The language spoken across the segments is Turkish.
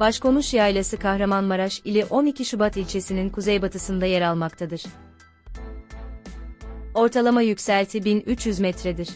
Başkonuş Yaylası Kahramanmaraş ili 12 Şubat ilçesinin kuzeybatısında yer almaktadır. Ortalama yükselti 1300 metredir.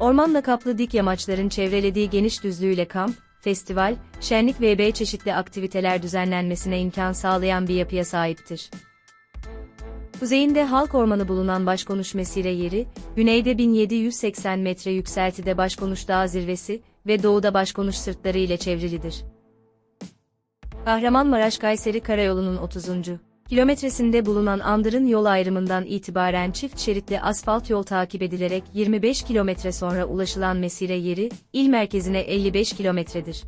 Ormanla kaplı dik yamaçların çevrelediği geniş düzlüğüyle kamp, festival, şenlik ve çeşitli aktiviteler düzenlenmesine imkan sağlayan bir yapıya sahiptir. Kuzeyinde halk ormanı bulunan Başkonuş Mesire yeri, güneyde 1780 metre yükseltide Başkonuş Dağ zirvesi ve doğuda Başkonuş sırtları ile çevrilidir. Kahramanmaraş-Kayseri Karayolu'nun 30. kilometresinde bulunan Andır'ın yol ayrımından itibaren çift şeritli asfalt yol takip edilerek 25 kilometre sonra ulaşılan Mesire yeri, il merkezine 55 kilometredir.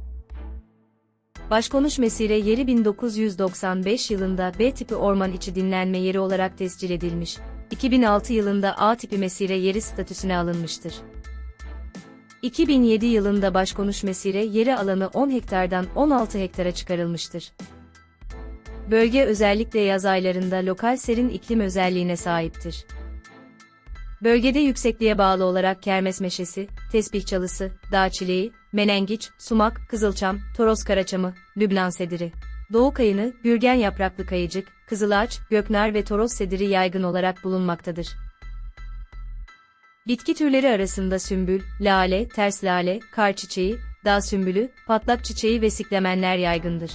Başkonuş Mesire yeri 1995 yılında B tipi orman içi dinlenme yeri olarak tescil edilmiş. 2006 yılında A tipi mesire yeri statüsüne alınmıştır. 2007 yılında Başkonuş Mesire yeri alanı 10 hektardan 16 hektara çıkarılmıştır. Bölge özellikle yaz aylarında lokal serin iklim özelliğine sahiptir. Bölgede yüksekliğe bağlı olarak kermes meşesi, tesbih çalısı, dağ çileği, menengiç, sumak, kızılçam, toros karaçamı, Lübnan sediri, doğu kayını, gürgen yapraklı kayıcık, kızılağaç, göknar ve toros sediri yaygın olarak bulunmaktadır. Bitki türleri arasında sümbül, lale, ters lale, kar çiçeği, dağ sümbülü, patlak çiçeği ve siklemenler yaygındır.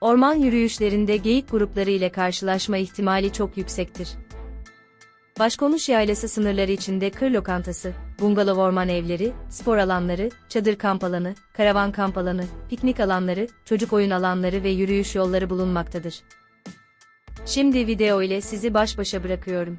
Orman yürüyüşlerinde geyik grupları ile karşılaşma ihtimali çok yüksektir. Başkonuş Yaylası sınırları içinde kır lokantası, bungalov orman evleri, spor alanları, çadır kamp alanı, karavan kamp alanı, piknik alanları, çocuk oyun alanları ve yürüyüş yolları bulunmaktadır. Şimdi video ile sizi baş başa bırakıyorum.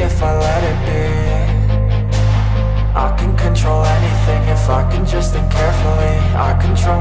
if I let it be. I can control anything if I can just think carefully. I control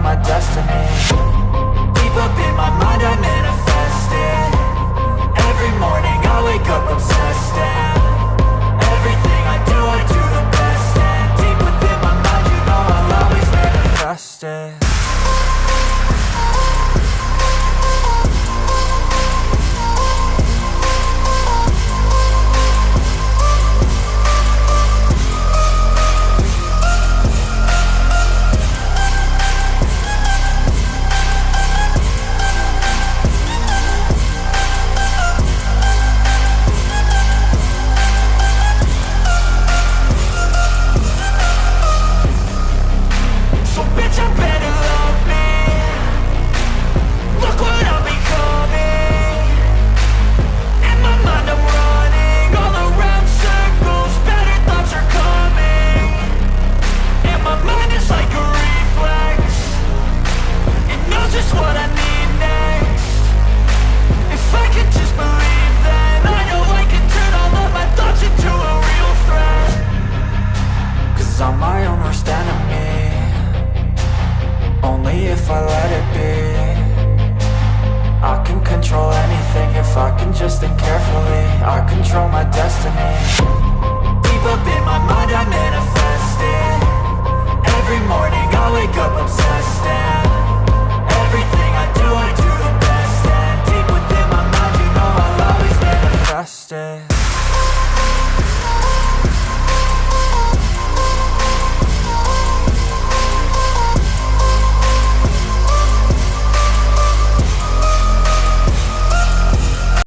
if I let it be. I can control anything if I can just think carefully. I control my destiny